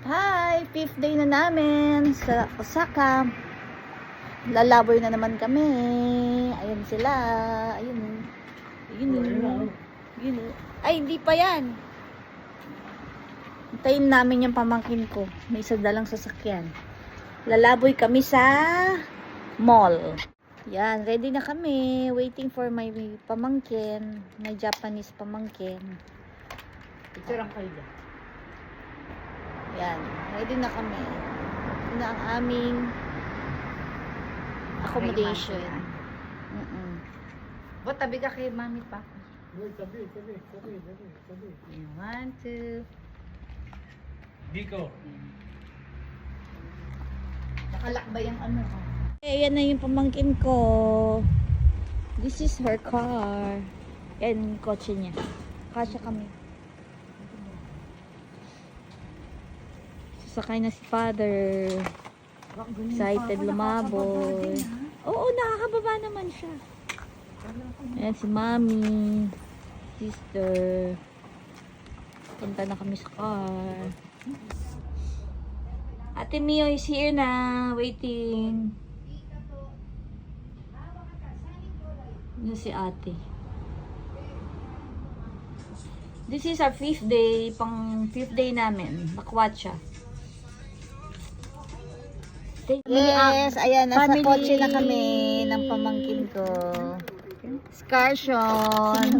Hi! Fifth day na namin sa Osaka. Lalaboy na naman kami. Ayun sila. Ayun. Ayun. Ayun. Ay, hindi pa yan. Hintayin namin yung pamangkin ko. May isa dalang sasakyan. Lalaboy kami sa mall. Yan, ready na kami. Waiting for my pamangkin. My Japanese pamangkin. Picture ang kayo. Yan, ready na kami. Ito na ang aming accommodation. Mm-mm. Ba't tabi ka kay mami pa? Uy, tabi, tabi, tabi, tabi, tabi. One, two. Biko. Nakalakbay ang ano. oh. Eh, yan na yung pamangkin ko. This is her car. Yan yung kotse niya. Kasya kami. Sasakay na si father. Excited lumaboy. Oo, nakakababa naman siya. Ayan si mommy. Sister. Punta na kami sa car. Ate Mio is here na. Waiting. Yan si ate. This is our fifth day. Pang fifth day namin. Nakwat siya. Yes, ayan, nasa Family. kotse na kami ng pamangkin ko. Excursion.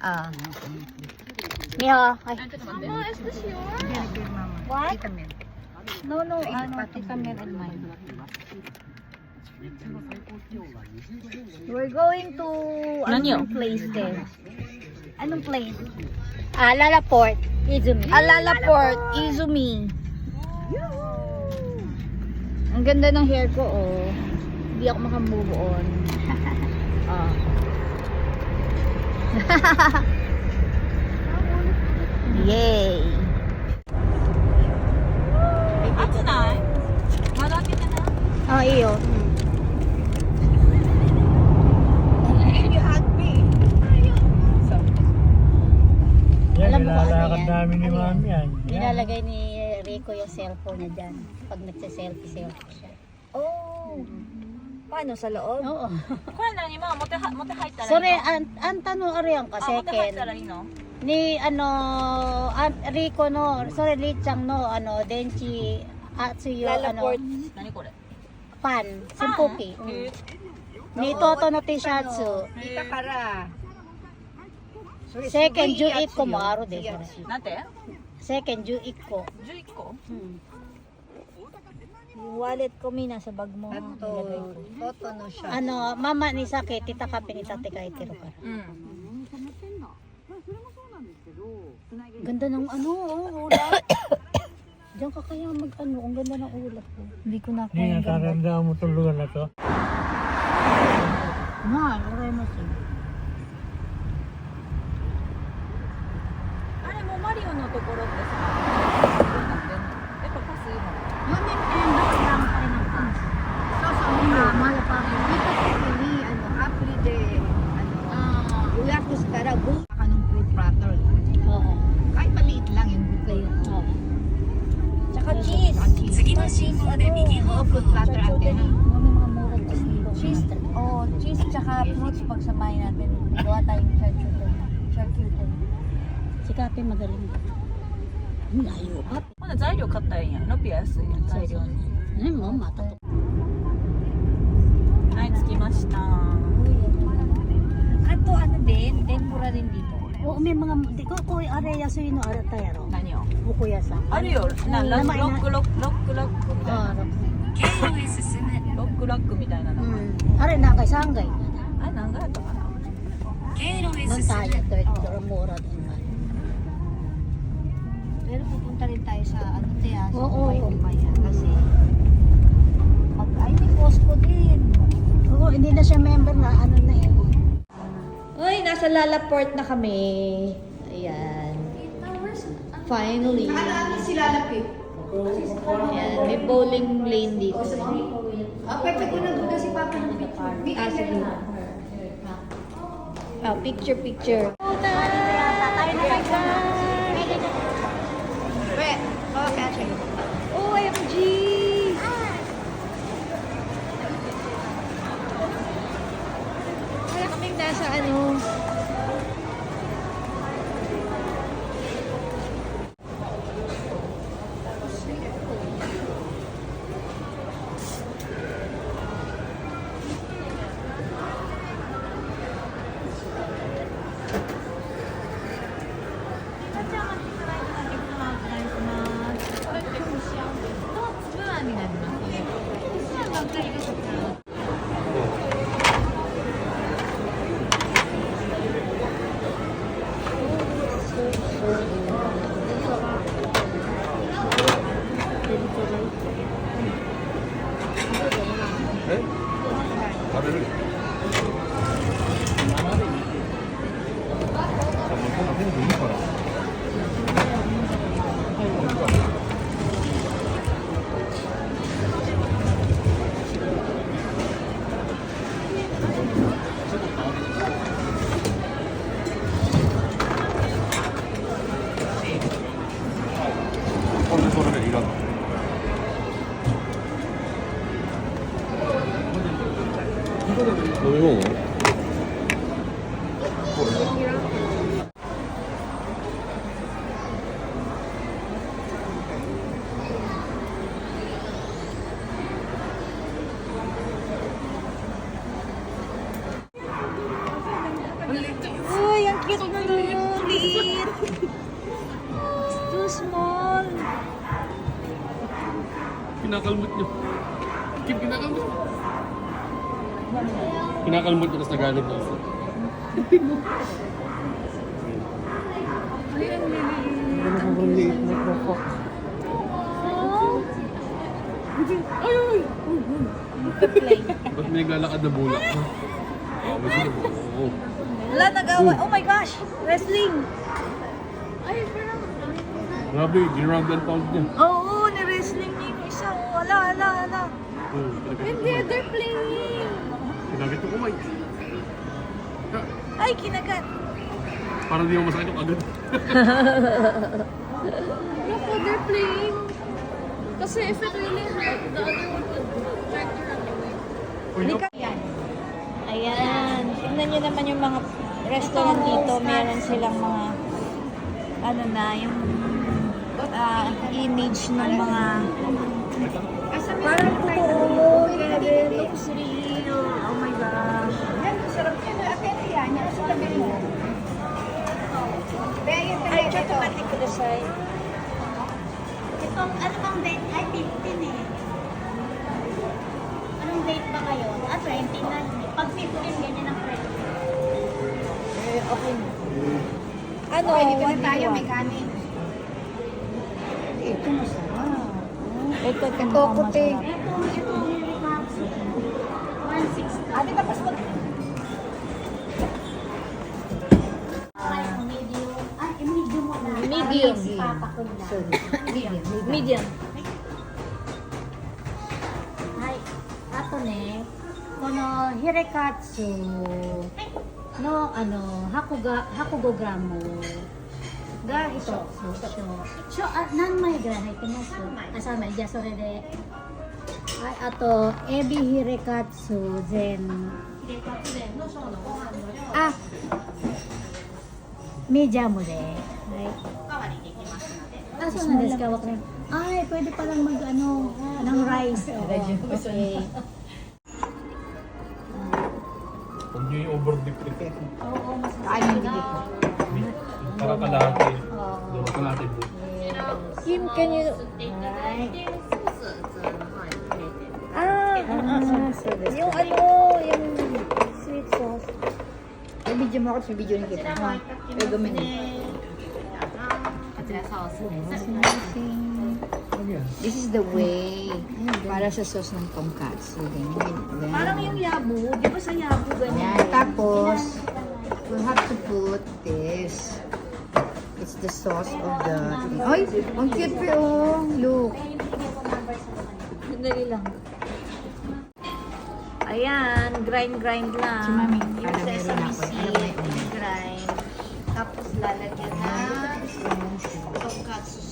Ah. Mio, ay. Mama, is this yours? What? No, no, ano, Tita Mel and mine. We're going to anong place there? Anong place? Alala Port, Izumi. Alala Port, Izumi. Ganda ng hair ko, oh. Hindi ako makamove on. oh. Yay! Ato na eh. Malapit na na. Oh, iyo. Alam mo kung ano yan? Ano Nilalagay ni Mami yan. Nilalagay ni ko yung cellphone niya dyan. Pag nagsa-selfie-selfie siya. Oh. Paano sa loob? Oo. Kuha lang ni mama, mote mote height talaga. Sorry, an, ang tanong ari ang kasi mote height talaga no. Ni ano, Aunt Rico no, sorry, Lichang no, ano, Denchi, Atsuyo, ano, Lalaport. Nani ko rin? Pan, Simpuki. Ah, mm. Ni Toto no Tishatsu. Kita kara. Second, you eat Komaru desu. Nante? Second, Juik ko. Juik ko? Hmm. Yung wallet ko, Mina, sa bag mo. Ato, toto no siya. Ano, mama ni Sake, tita ka pinitate ka itiro ka. Mm. Ganda ng ano, oh, ulap. Diyan ka kaya mag-ano, ang ganda ng ulap. Oh. Hindi ko na kaya. Hindi, nakaranda mo itong na to. Mahal, uray mo siya. のところってさどうなってんのやっぱパスいいの Yun yung endo, kailangan pa rin ng pass. So, so, Mahal pa. Dito sa Pili, ano, apri de, ano, Ah, Uyakos kara, go. Baka nung fruit platter. oo. Kahit maliit lang yung buffet. Oo. Tsaka cheese. Sige na, cheese. Ano, oh, fruit platter ate. May mga murang cheese dito. Cheese, oh, cheese tsaka fruits pagsamahin natin. Gawa tayong charcuterie. Charcuterie. 違うペンマザリンだ。ないよ。まだ材料買ったらんや。ロピやすいやん。材料に。ね、もうまた。はい、着きました。あ、お面がでここあれ安いのあったやろ。何を？お小屋さん。あ。れなんか三階。あれ何階やったかな？ケイウェ。ロモラ。Pero pupunta rin tayo sa ano tiya, sa Oo. Umay-Umaya. Kasi, pag, ay, may Costco din. Oo, hindi na siya member na ano na eh. Uy, nasa Lalaport na kami. Ayan. Finally. sila lapit. Ayan, may bowling lane dito. Ah, pwede ko na doon si Papa ng picture. Ah, sige. Ah, picture, picture. Tayo na kay nasa ano. Thank you. Kinakalmot niyo. Kim, kinakalmot. Kinakalmot niyo tapos nagalit ako. Ba't may naglalakad na bulak? Oh, sige. Oo. Wala, nag-away. Oh my gosh. Wrestling. Grabe, ginrub and pound niya. Oo, wala, wala. Oo, pinagkita Hindi, they're playing. Pinagkita ko, Mike. Ay, kinagat. Parang di mo masakit yung agad. Naku, they're playing. Kasi if it really hurt, the other one would run away. Uy, no. Ayan. Tingnan nyo naman yung mga restaurant dito. Meron silang mga, ano na, yung ah, image ng mga Parang totoo, Kevin. Looks real. Oh my gosh. Ay, try to matik to the side. Itong ano bang date? Ay, 15 eh. Anong date ba kayo? Ah, 20 na. Pag 15, ganyan ang presyo. Eh, okay. Ano? Okay, dito na tayo, want? mechanic. Ito masarap. Ito, ito, Ito, puti. Ito, ito, relax. 160. Ate, tapos mag... medium. Ah, eh, medium mo na. Medium. Papakul na. Medium. Medium. はい、あとね、このヒレカツのあの箱が箱5グラム が一つ。しょあ何枚ぐらい入ってます？あ三枚。じゃあそれで。はい、あとエビヒレカツ全。あ、メジャムで。はい。あ、そうなんですか。わかりました。Ay, pwede palang mag ano, ng rice. Oo. Okay. Niyo yung overdip ito. Oo, mas Ay, hindi ko. Para kalahati. Duro kalahati po. Kim, can you... Ah, ah, yung ano, yung sweet sauce. May video mo ako sa video ni kita. Ha? Pero gumin. This is the way para sa sauce ng tonkatsu. Ganyan. ganyan. Parang yung yabu, di ba sa yabu ganyan? Yan. Tapos, we have to put this. It's the sauce of the... Ay, ang cute pa oh. Look. Dali lang. Ayan, grind-grind lang. Si Mami, Yung sesame seed, grind. Tapos lalagyan na tonkatsu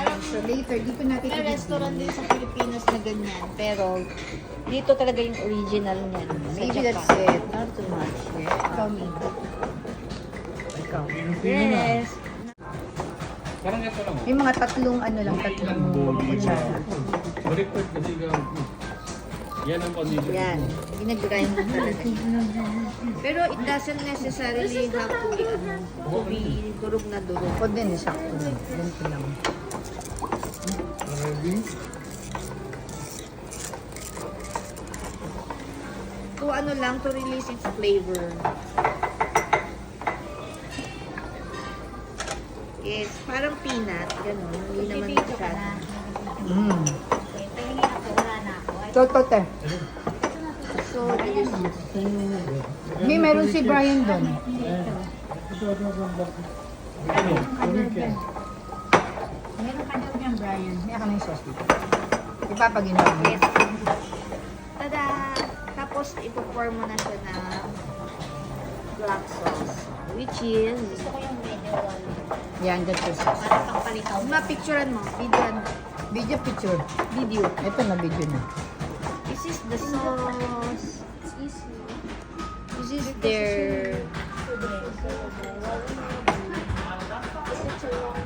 Parang So later, di pa natin may restaurant din sa Pilipinas na ganyan. Pero, dito talaga yung original niyan. Sa Maybe Japan. that's it. Not too much. Ikaw, me. Ikaw. Yes. Parang ito lang. May mga tatlong ano lang, tatlong kutsara. Baliktad kasi ka. Yan ang condition. Yan. Ginagrind mo. Pero it doesn't necessarily have to be, ano, to be durog na durog. Ako din, sakto. Ganito lang. To ano lang, to release its flavor. Yes, parang peanut, gano'n. Hindi naman masyado. Mm. Pahingi ako, wala na ako. Ay, eh. to, te. So, this May meron si Brian doon. Meron ka daw niyan, Brian. May ako na yung sauce dito. Ipapaginawa mo. Yes. Tada! Tapos, ipo-pour mo na siya ng black sauce. Which is, Gusto ko yung medyo Yan, that's your sauce. para pang palikaw. Mapicturean mo. Video. Video picture. Video. Ito na video na. This is the sauce. It's easy. This is their... Kasi it's a long.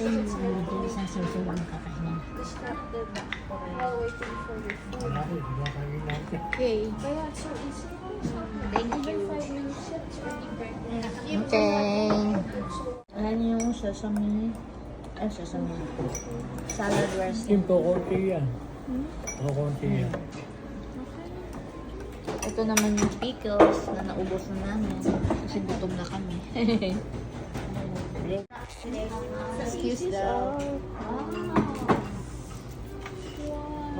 Ito yung ano doon sa susunod kakainin. Kayo natin? Okay. Thank you. Okay. Ayan yung sesame. Ay, sesame. Salad dressing. Yung po, konti yan. O, konti yan. Ito naman yung pickles na naubos na namin. Kasi gutom na kami. Excuse daw.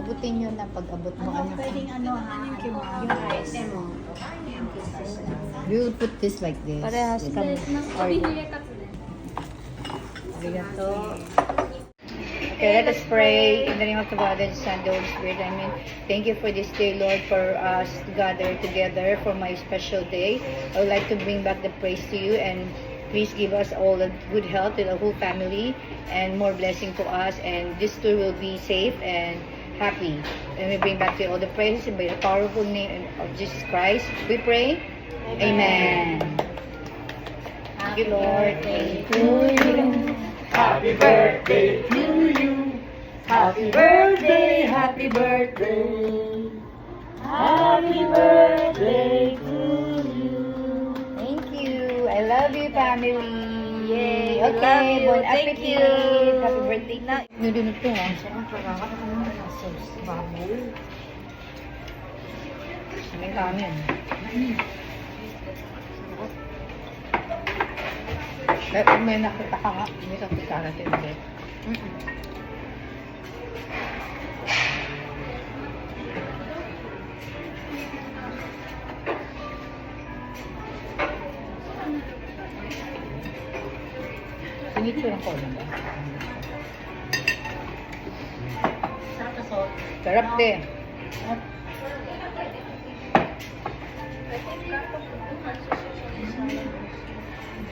Abutin nyo na pag-abot mo. Ano Pwedeng ano ha, yung rice mo. We will put this like this. Parehas kami. Arigato. Okay, let us pray in the name of the Father, the Son, the Holy Spirit. I mean, thank you for this day, Lord, for us to gather together for my special day. I would like to bring back the praise to you and please give us all a good health to the whole family and more blessing to us. And this tour will be safe and happy. And we bring back to you all the praises and by the powerful name of Jesus Christ. We pray. Amen. Thank you, Lord. Thank you. Happy birthday to you. Happy birthday, happy birthday. Happy birthday family. Yay. love Okay, you. bon Thank appetit. you. Happy birthday na. Nudunod ko ha. Sarang kakakata ko ng sauce. Baboy. May kanin. Eh, may nakita ka nga, may nakita natin ulit. Sinitsura ko na ba? Sarap din.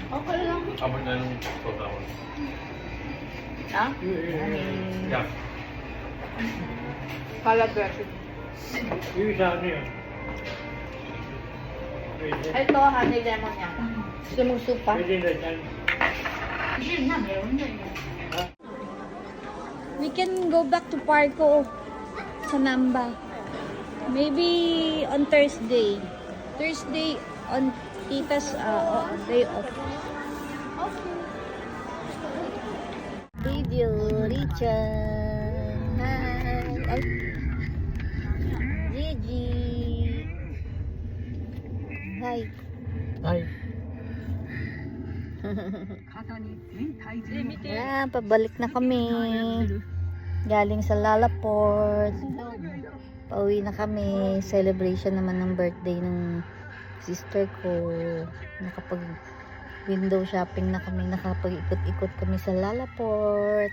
Okay lang. Abot na nung soda ko. Ha? Yeah. Salad dressing. Yung isa ano yun? Ito, honey lemon yan. Gusto mong soup pa? Pwede na dyan. We can go back to Parco sa Namba. Maybe on Thursday. Thursday on Tita's uh, day off. Video, Richard. Hi. Gigi. Hi. Ay. Yan, pabalik na kami. Galing sa Lalaport. Pauwi na kami. Celebration naman ng birthday ng sister ko. Nakapag window shopping na kami. Nakapag-ikot-ikot kami sa Lalaport.